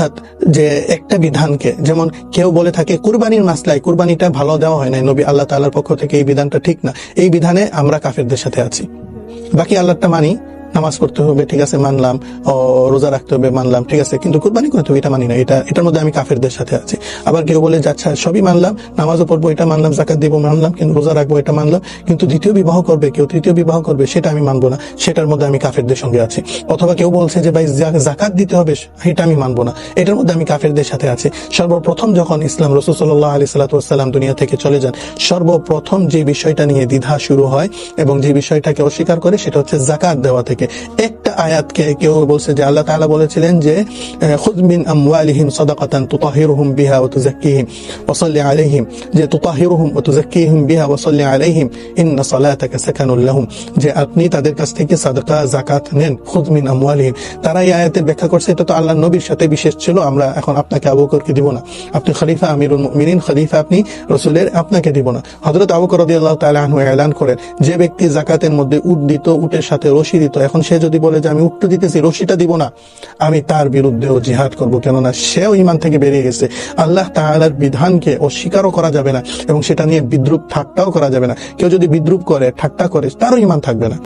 অর্থাৎ যে একটা বিধানকে, যেমন কেউ বলে থাকে, কুরবানির মাসলায় কুরবানিটা ভালো দেওয়া হয় নাই, নবী আল্লাহ তাল্লাহার পক্ষ থেকে এই বিধানটা ঠিক না। এই বিধানে আমরা কাফেরদের সাথে আছি। বাকি আল্লাহটা মানি নামাজ পড়তে হবে, ঠিক আছে, মানলাম, ও রোজা রাখতে হবে, মানলাম, ঠিক আছে, কিন্তু কুরবানি করতে হবে এটা মানি না, এটা, এটার মধ্যে আমি কাফেরদের সাথে আছি। আবার কেউ বলে যে আচ্ছা সবই মানলাম, নামাজও পড়ব, এটা মানলাম জাকাত দিব, মানলাম, কিন্তু রোজা রাখব, এটা মানলাম, কিন্তু দ্বিতীয় বিবাহ করবে কেউ, তৃতীয় বিবাহ করবে, সেটা আমি মানবো না, সেটার মধ্যে আমি কাফেরদের সঙ্গে আছি। অথবা কেউ বলছে যে, ভাই জাকাত দিতে হবে এটা আমি মানবো না। এটার মধ্যে আমি কাফেরদের সাথে আছি। সর্বপ্রথম যখন ইসলাম রসুল সাল্লাহ আলি সাল্লাতাম দুনিয়া থেকে চলে যান, সর্বপ্রথম যে বিষয়টা নিয়ে দ্বিধা শুরু হয় এবং যে বিষয়টাকে অস্বীকার করে, সেটা হচ্ছে জাকাত দেওয়া থেকে। একটা আয়াতকে কেউ বলছে যে আল্লাহ তাআলা বলেছিলেন যে, খুদ মিন আমওয়ালিহিম বিহা বিহা যে আপনি তাদের কাছ থেকে নেন, খুদ মিন আমওয়ালিহিম। তারা এই আয়াতের ব্যাখ্যা করছে, এটা তো আল্লাহর নবীর সাথে বিশেষ ছিল, আমরা এখন আপনাকে আবু দিব না। আপনি খলিফা আমিরুল মুমিনিন, খলিফা আপনি রসুলের, আপনাকে দিব না। হযরত আবু এলান করেন, যে ব্যক্তি জাকাতের মধ্যে উট দিত উটের সাথে রশি দিত এখন সে যদি বলে যে আমি উঠতে দিতেছি, রশিটা দিব না, আমি তার বিরুদ্ধেও জিহাদ করব। কেননা সেও ইমান থেকে বেরিয়ে গেছে। আল্লাহ তাহার বিধানকে অস্বীকারও করা যাবে না এবং সেটা নিয়ে বিদ্রুপ ঠাট্টাও করা যাবে না। কেউ যদি বিদ্রুপ করে, ঠাট্টা করে, তারও ইমান থাকবে না।